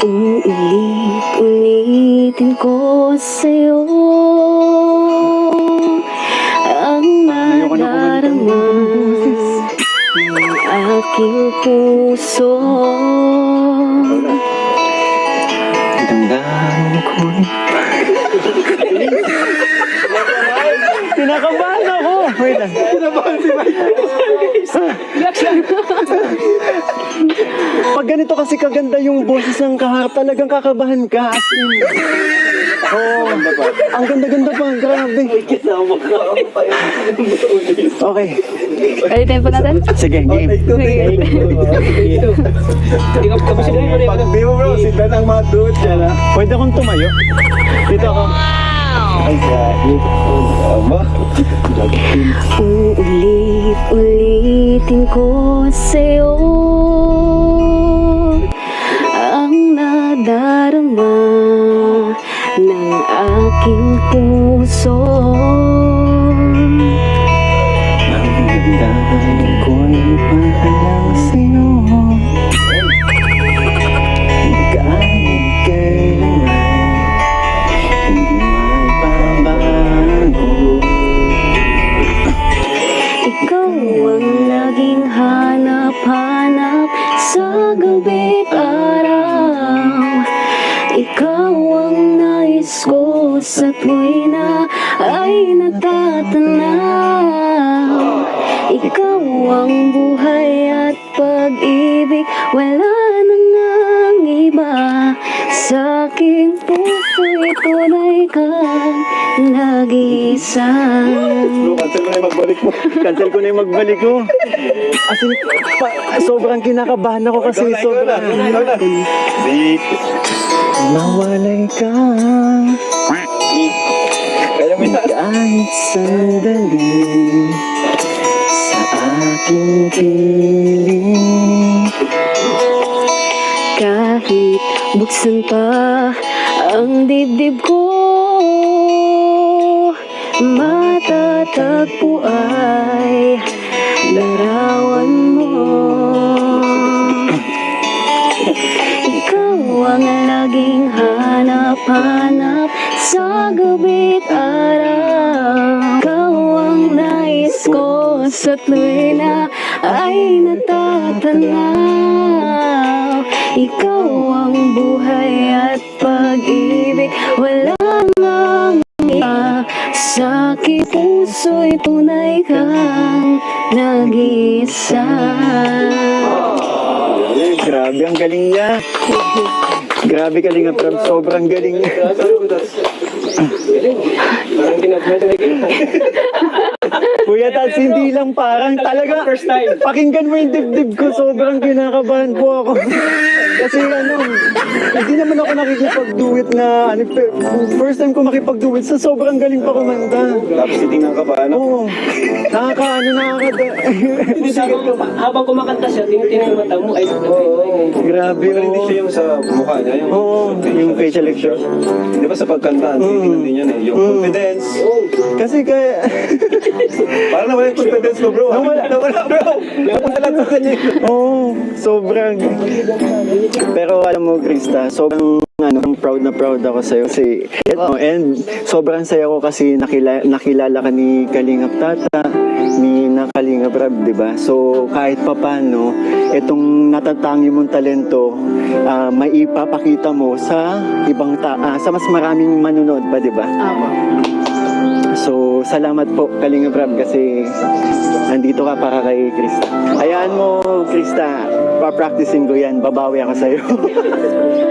Ulit-ulitin ko sa'yo Ang nadarama ng aking puso. Damdamin ko'y ganito kasi kaganda yung boses ng kaharap, talagang kakabahan ka. As in. Oh, ang ganda-ganda pa, grabe. Okay, Ulitin po natin sige, game. Pag di mo bro, sila nang maduot yan ha. Pwede akong tumayo. Dito ako. Ay, grabe. Aba. Uulit-ulitin ko sa'yo Damdamin ko'y pahalang sa'yo. Kahit kailanman, hindi magbabago. Ikaw ang laging hanap-hanap sa Ikaw ang nais sa tuwi na ay natatanaw Ikaw ang buhay at pag-ibig Wala na nang iba Sa aking puso'y tunay kang nag-iisa Bro, cancel mo na yung magbalik mo. Cancel ko na yung magbalik ko. As in, pa, sobrang kinakabahan ako kasi sobrang... Beat. Nawalay ka Kaya mo yan. kahit sandali aking piling. Kahit buksan pa ang dibdib ko Matatagpo ay larawan mo Ikaw ang laging hanap-hanap sa gabi't sa tuwi na ay natatanaw Ikaw ang buhay at pag-ibig Wala nang iba sa aking puso'y tunay kang nag-iisa Grabe, ang galing niya. Grabe galing nga, Prab. Sobrang galing niya. Kuya Tats, hindi lang parang talaga. First time. Pakinggan mo yung dibdib ko. Sobrang kinakabahan po ako. Kasi ano, hindi naman ako nakikipag-duet na, ano, pe- first time ko makipag-duet sa sobrang galing pa kumanta. Tapos titingnan ka pa, ano? Oo. Nakaka, ano, nakaka... habang kumakanta siya, tinitingnan yung mata mo, ay, Grabe, Pero hindi oo. siya yung sa mukha niya. Yung, Oo, yung facial expression. Di ba sa pagkanta, titingnan din yan eh. Yung Mm. confidence. Kasi kaya... Parang nawala yung confidence ko, bro. Nawala. Nawala, bro. Napunta lang sa kanya. Oo, sobrang... Pero alam mo, Krista, sobrang ano, proud na proud ako sa'yo kasi ito, and sobrang saya ko kasi nakila, nakilala ka ni Kalingap Tata, ni na Kalingap Rab, di ba? So, kahit papano, itong natatangi mong talento, ah, maipapakita mo sa ibang ta ah, sa mas maraming manunod pa, di ba? So, salamat po, Kalingap Rab, kasi nandito ka para kay Krista. Hayaan mo, Krista, pa-practicing ko yan. Babawi ako sa'yo.